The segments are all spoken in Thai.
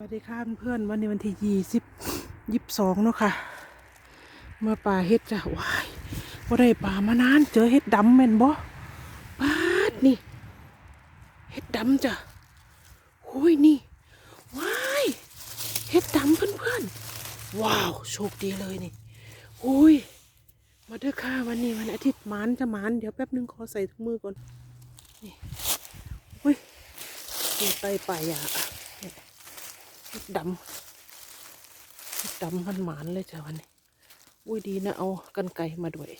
สวัสดีค่ะเพื่อนๆวันนี้วันที่ยี่สิบยี่สิบสองเนาะค่ะมาป่าเฮ็ดจ้ะว้ายว่าได้ป่ามานานเจอเฮ็ดดำแม่นบ่ปาดนี่เฮ็ดดำจ้ะโอ้ยนี่ว้ายเฮ็ดดำเพื่อนๆว้าวโชคดีเลยนี่โอ้ยมาเด้อค่ะวันนี้วันอาทิตย์มานจะมานเดี๋ยวแป๊บนึงขอใส่ถุงมือก่อนนี่โอ้ยนี่ไป่ายาอะ ดำดำมันหมานเลยจ้ะวันนี้อุ้ยดีนะเอากันไกมาด้วย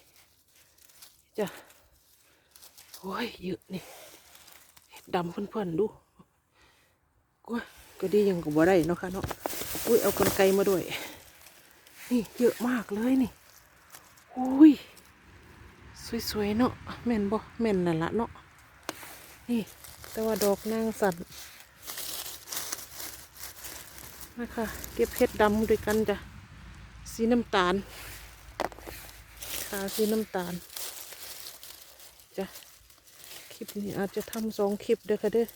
จ้ะโอ้ยเยอะนี่เฮ็ดำเพื่อนๆดูก็ก็ดียังกับบ่ได้เนาะค่ะเนาะอุ้ยเอากันไกมาด้วย นี่เยอะมากเลยนี่อุ้ยสวยๆเนาะแม่นบ่แม่นนั่นละเนาะนี่แต่ว่าดอกนางสัน นะคะเก็บเห็ดดำด้วยกันจ้ะสีน้ำตาลขาสีน้ำตาลจ้ะคลิปนี้อาจจะทำสองคลิปเด้อค่ะเด้อ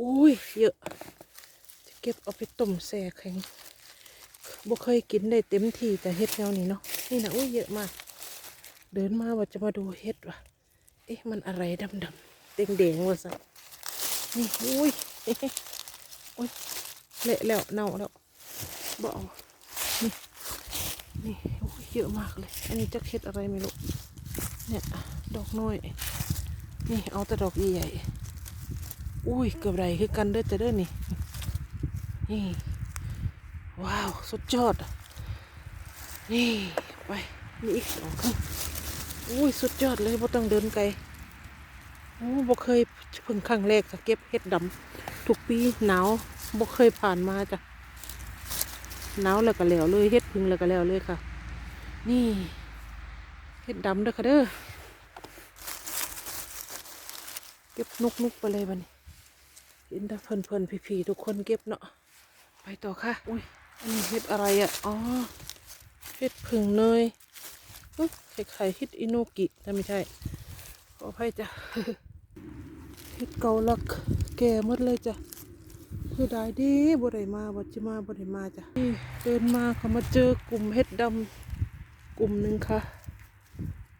อุ้ยเยอะ จะเก็บเอาไปต้มแช่แข็งบ่เคยกินได้เต็มที่แต่เห็ดแนวนี้เนาะนี่นะอุ้ยเยอะมาก เดินมาว่าจะมาดูเห็ดว่ะเอ๊ะมันอะไรดำดำแดงแดงๆวะสันี่อุ้ยอุ้ย เละแล้วเน่าแล้วบอานี่นี่เยอะมากเลย อันนี้จะเค็ดอะไรไม่รู้เนี่ยดอกน้อย นี่เอาแต่ดอกใหญ่ๆอุ้ยเกือบไรคือกันเด้อจะเด้อนี่นี่ ว้าว สุดยอด นี่ไปนี่อีกดอกหนึ่งอุ้ยสุดยอดเลยบ่ต้องเดินไกลโอ้บ่เคยเพิ่งครั้งแรกจะเก็บเห็ดดำทุกปีหนาว บ่เคยผ่านมาจ้ะหนาวแล้วก็แล้วเลยเฮ็ดพึ่งแล้วก็แล้วเลยค่ะ นี่เห็ดดำเด้อค่ะเด้อเก็บนุกนุกไปเลยบัดนี้เห็นแต่เพื่อนเพื่อนๆพี่ๆทุกคนเก็บเนาะไปต่อค่ะอุ้ยอันนี้เห็ดอะไรอะอ๋อเห็ดพึ่งเนยไข่ไข่เห็ดอิโนกิแต่ไม่ใช่ขออภัยจ้ะเฮ็ดเกาลักแก่หมดเลยจ้ะ คือได้ดีบ่ได้มาบ่จะมาบ่ได้มาจ้ะนี่เดินมาเขามาเจอกลุ่มเฮ็ดดำกลุ่มหนึ่งค่ะ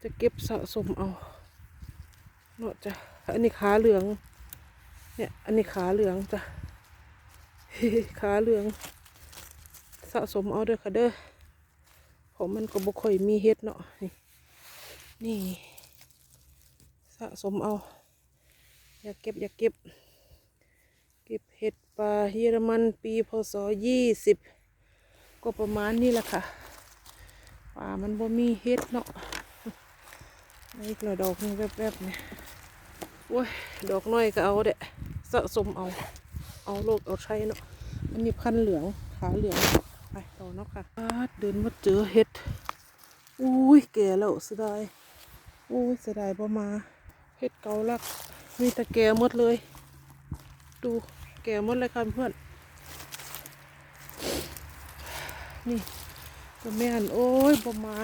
จะเก็บสะสมเอาเนาะจ้ะอันนี้ขาเหลือง เนี่ยอันนี้ขาเหลืองจ้ะขาเหลือง สะสมเอาเด้อค่ะเด้อเพราะมันก็บ่ค่อยมีเฮ็ดเนาะนี่นี่ สะสมเอา อยากเก็บอยากเก็บ เก็บเห็ดปลาเยอรมันปีพศยี่สิบก็ประมาณนี้แหละค่ะป่ามันบ่มีเห็ดเนาะนี่กระดอกนึงแวบๆเนี่ยโอ้ยดอกน้อยก็เอาเด้สะสมเอา เอาโลกเอาใช้เนาะอันนี้พันเหลืองขาเหลืองไปต่อเนาะค่ะเดินมาเจอเห็ดอุ้ยแก่แล้วเสียดายอุ้ยเสียดายบ่มาเห็ดเกาลัก มีต่แก่หมดเลย ดู ก่หมดเลยค่ะเพื่อน นี่ก็แม่นโอ้ยบ่มา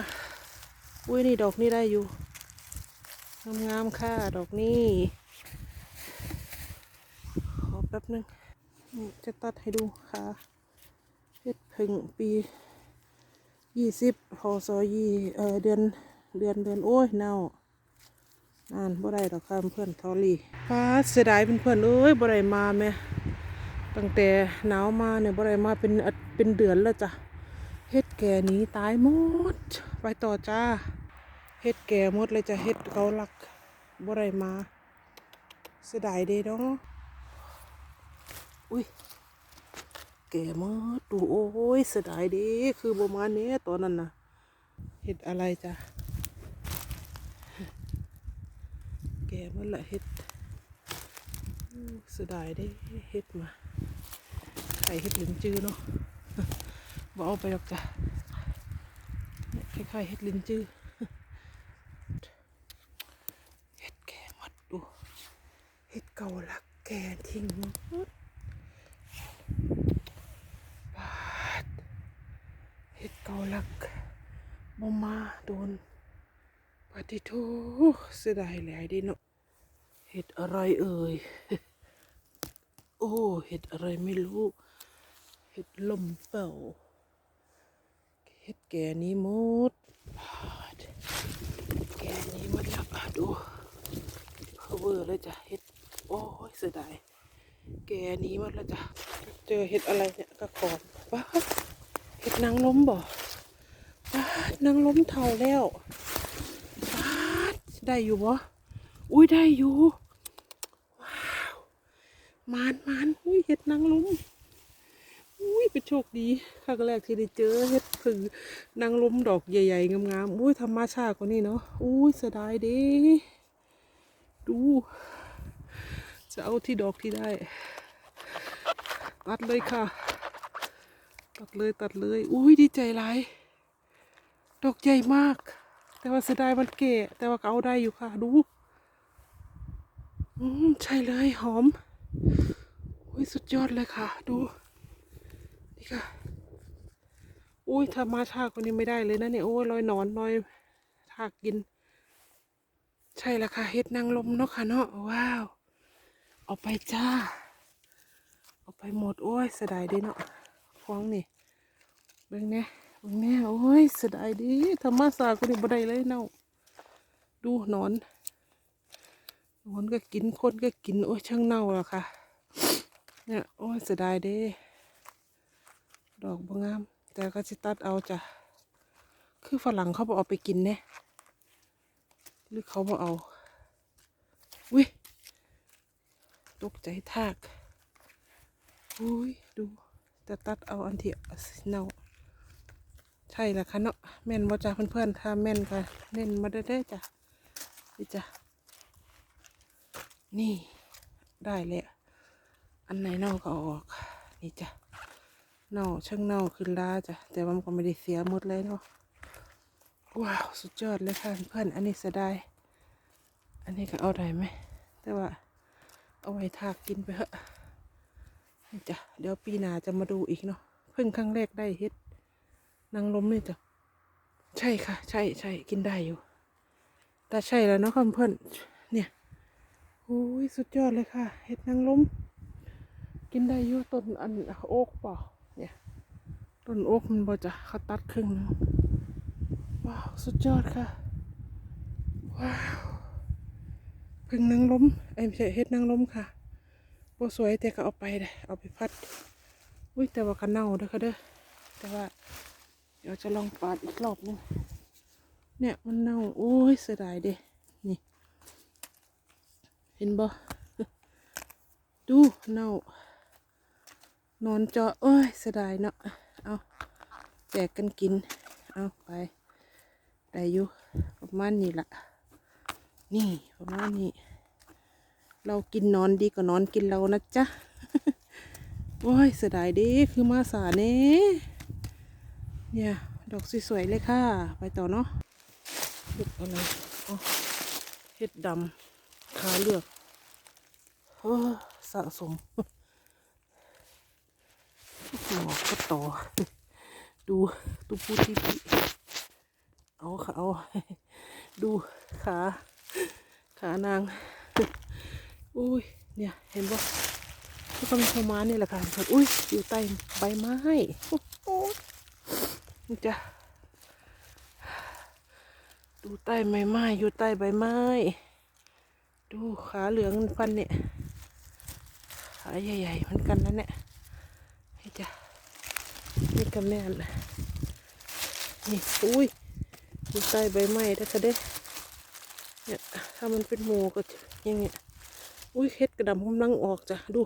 อุ้ยนี่ดอกนี่ได้อยู่งามๆค่ะดอกนี้ ขอแป๊บนึง จะตัดให้ดูค่ะเห็ดผึ่งปียี่สิบพศยี่เออเดือนเดือนเดือนโอ้ยเน่าอ่านบ่ได้ดอกค่ะเพื่อนทอรี่ฟ้าเสียดายเพื่อนๆเอ้ยบ่ได้มาแม่ ตั้งแต่หนาวมาเนี่ยบ่ได้มาเป็นอาทเป็นเดือนแล้วจ้ะเฮ็ดแก่หนี้ตายหมด ไปต่อจ้าเฮ็ดแก่หมดเลยจ้ะเฮ็ดเขาลักบ่ได้มาเสียดายเด้เนาะอุ้ยแก่หมดดูโอ้ยเสียดายเด้คือบ่มาเนี้ตอนนั้นนะเฮ็ดอะไรจ้ะแก่มันละเฮ็ดเสียดายได้เฮ็ดมา ข่เฮ็ดหลินจือเนาะบเอาไปหรอกจ้ะเนี่ยคล้ายๆเฮ็ดลินจือเฮ็ดแก่หมดดูเฮ็ดเก่าลักแก่ทิ้งหมดบาดเฮ็ดเก่าลักบ่มาโดนปฏิโทเสียดายหลายดิเนาะเห็ดอะไรเอ่ยโอ้เห็ดอะไรไม่รู้ เห็ดลมเป่าเห็ดแก่นี้มดพาดแก่นี้มดแล้วอะดูเพอเวอร์เลยจ้ะเห็ดโอ้ยเสียดายแก่นี้มดแล้วจ้ะเจอเห็ดอะไรเนี่ยกระขอบว้าเห็ดนางล้มบ่ว้านางล้มเท่าแล้วว้าได้อยู่บ่อุ้ยได้อยู่ว้าวมานมานอุ้ยเห็ดนางล้ม อุ้ยเป็นโชคดีครั้งแรกที่ได้เจอเห็ดผึ่งนางล้มดอกใหญ่ๆงามๆอุ้ยธรรมชาติกว่านี้เนาะอุ้ยเสียดายเดิดู จะเอาที่ดอกที่ได้ ตัดเลยค่ะ ตัดเลยตัดเลยอุ้ยดีใจหลายดอกใหญ่มาก แต่ว่าเสียดายมันเกะแต่ว่าเอาได้อยู่ค่ะ ดูอืมใช่เลยหอมอุ้ยสุดยอดเลยค่ะ ดู ค่ะอุ้ยถ้ามาชากว่านี้ไม่ได้เลยนะเนี่ยโอ้ยลอยนอนลอยทากกิน ใช่ล้วค่ะเฮ็ดนางลมเนาะค่ะเนาะว้าว เอาไปจ้า เอาไปหมดโอ้ยเสียดายดีเนาะฟ้องนี่เบิ่งแน่เบิ่งแน่โอ้ยเสียดายดีธรรมศาสตร์คนนี้บ่ได้เลยเนาะดูนอนนอนก็กินคนก็กินโอ้ยช่างเน่าล้วค่ะเนี่ยโอ้ยเสียดายเด้ ดอกบงาม แต่ก็สิตัดเอาจ้ะ คือฝรั่งเขาบอกเอาไปกินเนี่ยหรือเขาบอกเอาวิตกใจทากอุ้ยดูจะตัดเอาอันที่เน่าใช่ล้วค่ะเนาะแม่นบ่จ้ะเพื่อนๆถ้าแม่นก็เน้นมาได้อๆจ้ะนี่จ้ะนี่ได้แล้วอันไหนเน่าก็ออกนี่จ้ะ เน่าช่างเน่าขึ้นล้าจ้ะแต่ว่ามันก็ไม่ได้เสียหมดเลยเนาะว้าวสุดยอดเลยค่ะเพื่อนอันนี้เสียดายอันนี้ก็เอาได้ไหมแต่ว่าเอาไว้ทากกินไปเถอะนี่จ้ะเดี๋ยวปีหน้าจะมาดูอีกเนาะเพิ่งครั้งแรกได้เฮ็ดนางลมนี่จ้ะใช่ค่ะ ใช่ใช่กินได้อยู่ แต่ใช่แล้วเนาะค่ะเพื่อนเนี่ยโอ้ยสุดยอดเลยค่ะเห็ดนางลมกินได้อยู่ต้นอันโอ๊กเปล่า ต้นโอ๊กมันบอจะเขาตัดครึ่งหนึงว้าว สุดยอดค่ะ ว้าวพึ่งนางล้มไอ้ไม่ใช่เฮ็ดนางล้มค่ะโบสวยแต่ก็เอาไปเลยเอาไปพัด อุ้ยแต่ว่ากันเน่าเด้อค่ะเด้อแต่ว่า เดี๋ยวจะลองปาดอีกรอบนึงเนี่ยมันเน่าโอ้ยเสียดายเด้นี่ เห็นบ่ดูเน่านอนเจาะเอ้ยเสียดายเนาะ เอาแจกกันกิน เอาไปได้อยู่ประมาณนี้ละนี่ประมาณนี้ เรากินนอนดีกว่านอนกินเรานะจ๊ะโอ้ยเสียดายดิคือมาสาเน่เนี่ย ดอกสวยๆเลยค่ะ ไปต่อเนาะเห็ดอะไรเห็ดดำขาเลือกเออสะสม หมอกก็ต่อ ดูดูปูที่พี่เอาค่ะเอา ดูขา ขานาง อุ้ย เนี่ย เห็นปะแล้วก็มีเข้ามานี่แหละค่ะอุ้ย อยู่ใต้ใบไม้โอ้ยนี่จ้ะดูใต้ใบไม้ อยู่ใต้ใบไม้ ดูขาเหลืองฟันเนี่ย ขาใหญ่ๆเหมือนกันนะเนี่ย จ้ะนี่ก็แม่นนี่อุ้ยอยู่ใต้ใบไม้นะคะเด้เนี่ยถ้ามันเป็นหมูก็อยังเงี้ยอุ้ยเฮ็ดกระดำกำลังออกจ้ะดู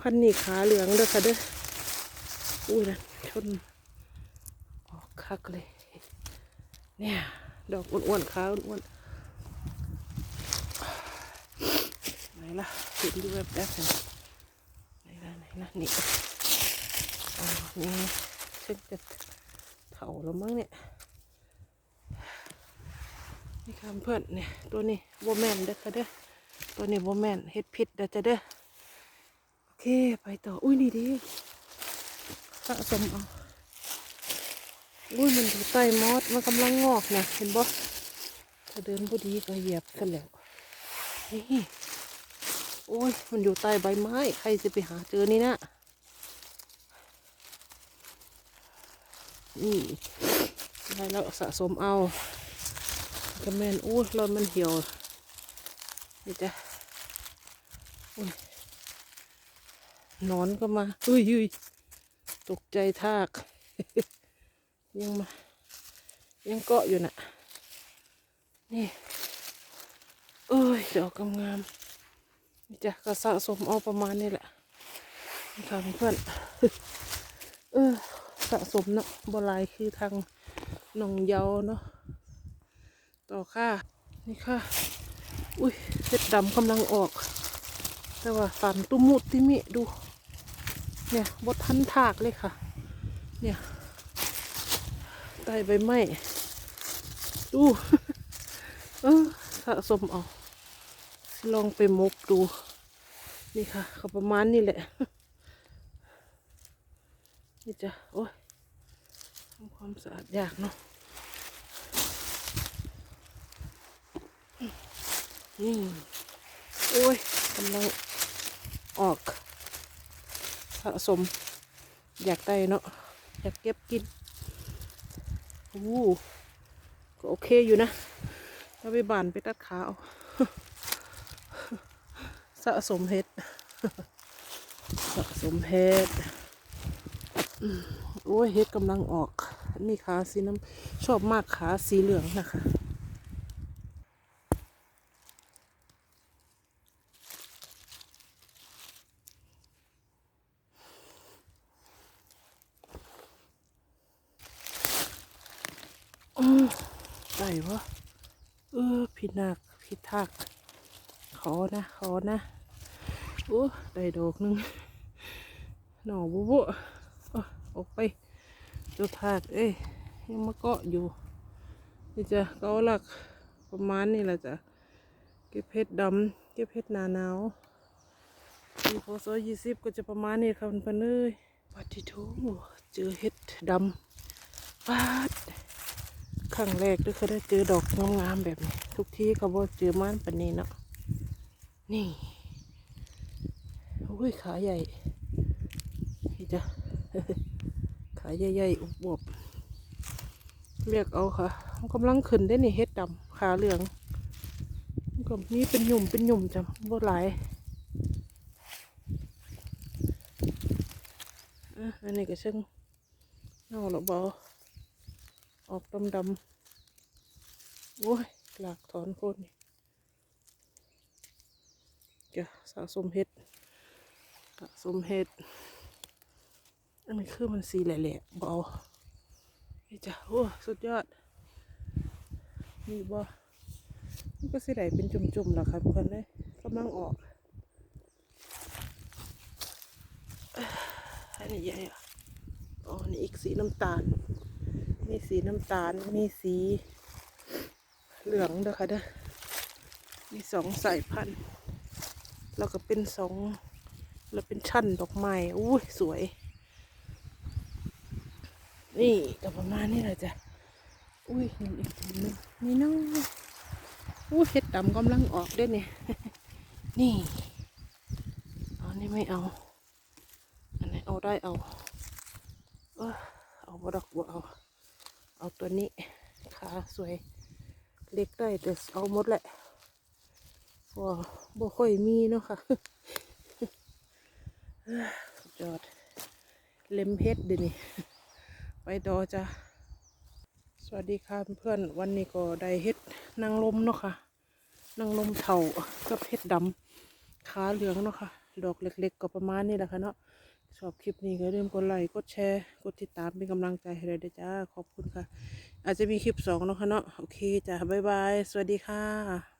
พันนี่ขาเหลืองเด้อค่ะเด้ออุ้ยนะชนออกคักเลย เนี่ย ดอกอ้วนๆขาอ้วนๆไหนล่ะเห็นดูแบบแบบไหนไหนล่ะไหนล่ะนี่ นี่เช็คจะเถาแล้วมั้งเนี่ย นี่ค่ะเพื่อนเนี่ย ตัวนี้โบแมนเด้อค่ะเด้อ ตัวนี้โบแมนเฮ็ดพิษเด้อจ้ะเด้อ โอเค ไปต่อ อุ้ยนี่ดิสะสมเอา อุ้ยมันอยู่ใต้มอสมันกำลังงอกนะเห็นบ่ถ้าเดินพอดีก็เหยียบกันแล้ว นี่ โอ้ย มันอยู่ใต้ใบไม้ ใครจะไปหาเจอนี่นะ นี่ได้แล้วสะสมเอากระแมนอู้รอนมันเหี่ยวนี่จ้ะหนอนก็มาอุ้ยอุ้ยตกใจทาก ยังมา ยังเกาะอยู่น่ะ นี่เอ้ยดอกงามนี่จ้ะก็สะสมเอาประมาณนี้แหละนี่ค่ะเพื่อนเออ สะสมเนาะบลายคือทางหนองเยาเนาะต่อค่ะนี่ค่ะ อุ้ยเห็ดดำกำลังออก แต่ว่าสันตุมุดติมิดู เนี่ยบดทันถากเลยค่ะ เนี่ยใต้ใบไม้ดูเออสะสมเอาลองไปมกดู นี่ค่ะก็ประมาณนี้แหละ นี่จ้ะโอ้ย ทำความสะอาดยากเนาะนี่โอ้ยกำลังออกสะสม อยากได้เนาะอยากเก็บกินโอ้ก็โอเคอยู่นะถ้าไปบานไปตัดขาเอาสะสมเห็ดสะสมเห็ดโอ้ยเฮ็ดกำลังออก นี่ขาสีน้ำชอบมากขาสีเหลืองนะคะอืมไก่วะเออพี่นักพี่ทักขอนะขอนะโอ้ได้ดอกนึงหน่อบุบุออกไป เจ้าทากเอ้ยยังมาเกาะอยู่ นี่จะเกาหลักประมาณนี้แหละจ้ะเก็บเพชรดำเก็บเพชรหนาหนาวปีพศยี่สิบก็จะประมาณนี้ค่ะเพื่อนๆเอ้ยวัดที่ทูเจอเห็ดดำฟาดครั้งแรกด้วยเขาได้เจอดอกงามๆแบบนี้ ทุกที่เขาบอกเจอมันปานนี้เนาะนี่อุ้ยขาใหญ่นี่จ้ะ ขาใหญ่ๆอวบๆเรียกเอาค่ะมันกำลังขึ้นได้นี่เฮ็ดดำขาเหลืองนก็มีเป็นหยุ่มเป็นหยุ่มจ้ะบ่หลายอะอันนี้ก็เช่งเน่าหรอบ่ออกดำๆโอ้ยหลากถอนโคนจ้ะสะสมเฮ็ดสะสมเฮ็ด อันนี้คือมันสีแหละๆเบอานี่จ้ะโอ้สุดยอด นี่บ่มันก็สิไหลเป็นจุ่มๆแล้วค่ะเพื่อนเลยกำลังออกอันนี้ใหญ่อะอ๋อนี่อีกสีน้ำตาล มีสีน้ำตาล มีสีเหลืองเด้อค่ะเด้อ มีสองสายพันธุ์ แล้วก็เป็นสอง แล้วเป็นชั้นดอกไม้ อุ้ยสวย นี่ก็ประมาณนี้แหละจ้ะ อุ้ยนี่อีกทีนึงนี่น้องอุ้เห็ดดำกำลังออกเด้วยเนี่ย นี่เอานี่ไม่เอา อันไหนเอาได้เอาเออเอาบดอกบ่เอา เอาตัวนี้ขาสวย เล็กได้แต่เอาหมดแหละพราวบ่ค่อยมีเนาะค่ะสุดยอดเล็มเพชรเดี๋ยวนี้ ไปต่อจ้ะสวัสดีค่ะเพื่อนวันนี้ก็ได้เฮ็ดนางลมเนาะค่ะนางลมเถากับเฮ็ดดำขาเหลืองเนาะค่ะดอกเล็กๆก็ประมาณนี้แหละค่ะเนาะชอบคลิปนี้ก็อย่าลืมกดไลค์กดแชร์ กดติดตามเป็นกำลังใจให้เลยด้วยจ้าขอบคุณค่ะ อาจจะมีคลิปสองเนาะค่ะเนาะโอเคจ้ะบ๊ายบาย สวัสดีค่ะ